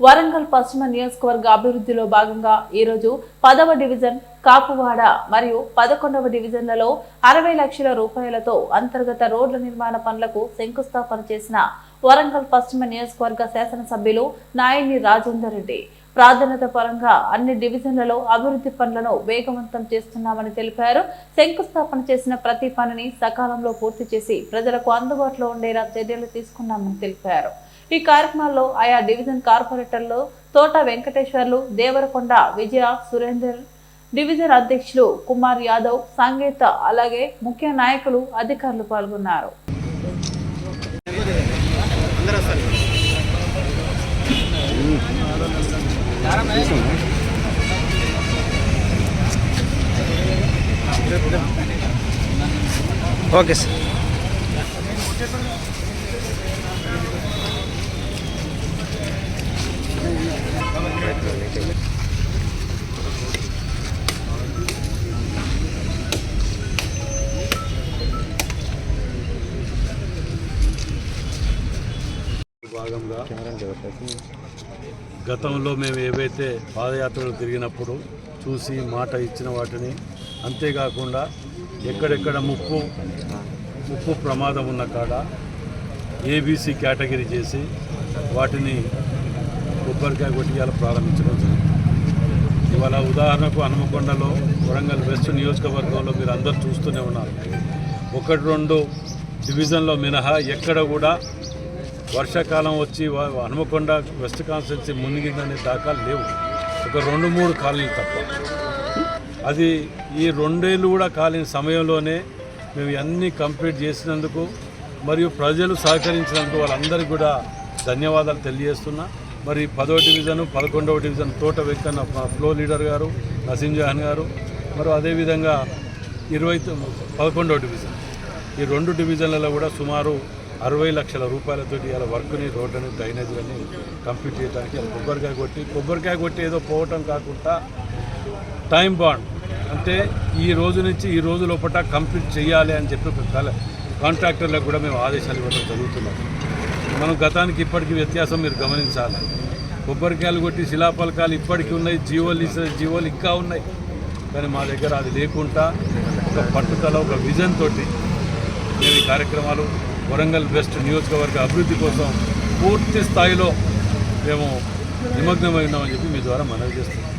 వరంగల్ పశ్చిమ నియోజకవర్గ అభివృద్ధిలో భాగంగా ఈరోజు పదవ డివిజన్ కాపువాడ మరియు పదకొండవ డివిజన్లలో అరవై లక్షల రూపాయలతో అంతర్గత రోడ్ల నిర్మాణ పనులకు శంకుస్థాపన చేసిన వరంగల్ పశ్చిమ నియోజకవర్గ శాసనసభ్యులు నాయని రాజేందర్ రెడ్డి. ప్రాధాన్యత పరంగా అన్ని డివిజన్లలో అభివృద్ధి పనులను వేగవంతం చేస్తున్నామని తెలిపారు. శంకుస్థాపన చేసిన ప్రతి పనిని సకాలంలో పూర్తి చేసి ప్రజలకు అందుబాటులో ఉండేలా చర్యలు తీసుకున్నామని తెలిపారు. ఈ కార్యక్రమాల్లో ఆయా డివిజన్ కార్పొరేటర్లు తోట వెంకటేశ్వర్లు దేవరకొండ విజయ సురేందర్ డివిజన్ అధ్యక్షులు కుమార్ యాదవ్ సంగీత అలాగే ముఖ్య నాయకులు అధికారులు పాల్గొన్నారు. Okay sir. భాగంగా గతంలో మేము ఏవైతే పాదయాత్రలు తిరిగినప్పుడు చూసి మాట ఇచ్చిన వాటిని అంతేకాకుండా ఎక్కడెక్కడ ముప్పు ముప్పు ప్రమాదం ఉన్న కాడ ఏబీసీ కేటగిరీ చేసి వాటిని కొబ్బరికాయ కొట్టియాల ప్రారంభించడం జరిగింది. ఇవాళ ఉదాహరణకు హనుమకొండలో వరంగల్ వెస్ట్ నియోజకవర్గంలో మీరు అందరూ చూస్తూనే ఉన్నారు. ఒకటి రెండు డివిజన్లో మినహా ఎక్కడ కూడా వర్షాకాలం వచ్చి హనుమకొండ వెస్ట్ కాన్స్టిట్యున్సీ మునిగిందనే దాఖలు లేవు. ఒక రెండు మూడు కాలనీలు తప్ప. అది ఈ రెండేళ్ళు కూడా కాలిన సమయంలోనే మేము అన్నీ కంప్లీట్ చేసినందుకు మరియు ప్రజలు సహకరించినందుకు వాళ్ళందరికీ కూడా ధన్యవాదాలు తెలియజేస్తున్నా. మరి పదో డివిజను పదకొండవ డివిజన్ తోట వెంకన్న మా ఫ్లో లీడర్ గారు నసీం జహాన్ గారు మరి అదేవిధంగా ఇరవై పదకొండవ డివిజన్. ఈ రెండు డివిజన్లలో కూడా సుమారు అరవై లక్షల రూపాయలతో ఇలా వర్క్ని రోడ్డుని డ్రైనేజీలని కంప్లీట్ చేయడానికి కొబ్బరికాయ కొట్టి కొబ్బరికాయ కొట్టి ఏదో పోవటం కాకుండా టైం బాండ్. అంటే ఈ రోజు నుంచి ఈ రోజు లోపల కంప్లీట్ చేయాలి అని చెప్పి కాంట్రాక్టర్లకు కూడా మేము ఆదేశాలు ఇవ్వడం జరుగుతున్నాం మనం గతానికి ఇప్పటికి వ్యత్యాసం మీరు గమనించాలి. కొబ్బరికాయలు కొట్టి శిలాఫలకాలు ఇప్పటికీ ఉన్నాయి జీవోలు ఇచ్చిన జీవోలు ఇంకా ఉన్నాయి. కానీ మా దగ్గర అది లేకుండా ఒక పట్టుదల ఒక విజన్ తోటి మేము ఈ కార్యక్రమాలు వరంగల్ వెస్ట్ నియోజకవర్గ అభివృద్ధి కోసం పూర్తి స్థాయిలో మేము నిమగ్నమై ఉన్నామని చెప్పి మీ ద్వారా మనవి చేస్తున్నాం.